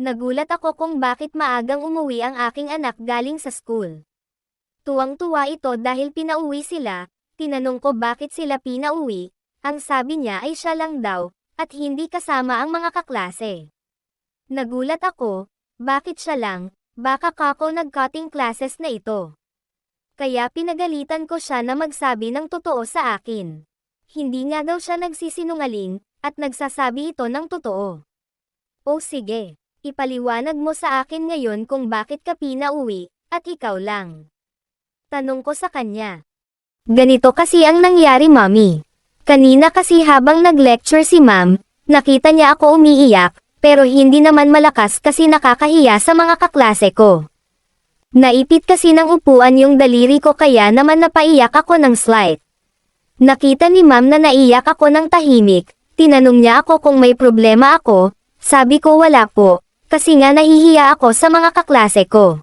Nagulat ako kung bakit maagang umuwi ang aking anak galing sa school. Tuwang-tuwa ito dahil pinauwi sila, tinanong ko bakit sila pinauwi, ang sabi niya ay siya lang daw, at hindi kasama ang mga kaklase. Nagulat ako, bakit siya lang, baka kako nag-cutting classes na ito. Kaya pinagalitan ko siya na magsabi ng totoo sa akin. Hindi nga daw siya nagsisinungaling, at nagsasabi ito ng totoo. O sige, ipaliwanag mo sa akin ngayon kung bakit ka pinauwi, at ikaw lang. Tanong ko sa kanya. Ganito kasi ang nangyari mami. Kanina kasi habang nag-lecture si ma'am, nakita niya ako umiiyak, pero hindi naman malakas kasi nakakahiya sa mga kaklase ko. Naipit kasi ng upuan yung daliri ko kaya naman napaiyak ako ng slight. Nakita ni ma'am na naiyak ako ng tahimik, tinanong niya ako kung may problema ako, sabi ko wala po, kasi nga nahihiya ako sa mga kaklase ko.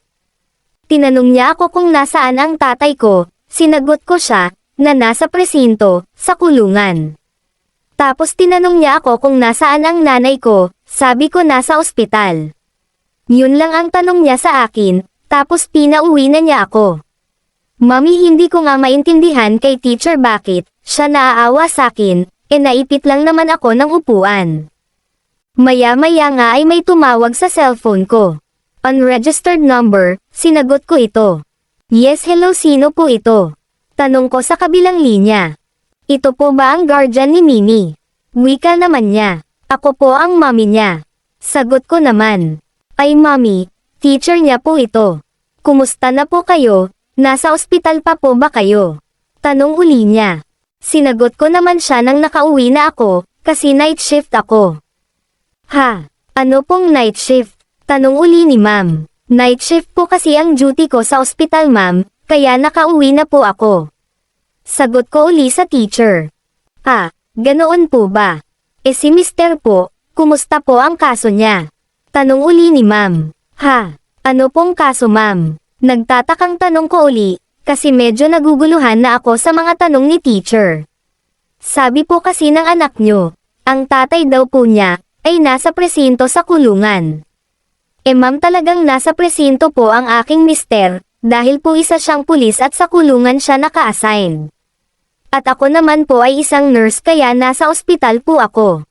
Tinanong niya ako kung nasaan ang tatay ko, sinagot ko siya, na nasa presinto, sa kulungan. Tapos tinanong niya ako kung nasaan ang nanay ko, sabi ko nasa ospital. Yun lang ang tanong niya sa akin, tapos pinauwi na niya ako. Mami hindi ko nga maintindihan kay teacher bakit, siya naaawa sa akin, e naipit lang naman ako ng upuan. Maya-maya nga ay may tumawag sa cellphone ko. Unregistered number, sinagot ko ito. Yes hello sino po ito? Tanong ko sa kabilang linya. Ito po ba ang guardian ni Mimi? Wika naman niya. Ako po ang mami niya. Sagot ko naman. Ay mami, teacher niya po ito. Kumusta na po kayo? Nasa ospital pa po ba kayo? Tanong uli niya. Sinagot ko naman siya nang nakauwi na ako, kasi night shift ako. Ha? Ano pong night shift? Tanong uli ni ma'am. Night shift po kasi ang duty ko sa ospital ma'am, kaya nakauwi na po ako. Sagot ko uli sa teacher. Ah, ganoon po ba? E si mister po, kumusta po ang kaso niya? Tanong uli ni ma'am. Ha? Ano pong kaso ma'am? Nagtatakang tanong ko uli, kasi medyo naguguluhan na ako sa mga tanong ni teacher. Sabi po kasi ng anak nyo, ang tatay daw po niya, ay nasa presinto sa kulungan. E ma'am talagang nasa presinto po ang aking mister, dahil po isa siyang pulis at sa kulungan siya naka-assign. At ako naman po ay isang nurse kaya nasa ospital po ako.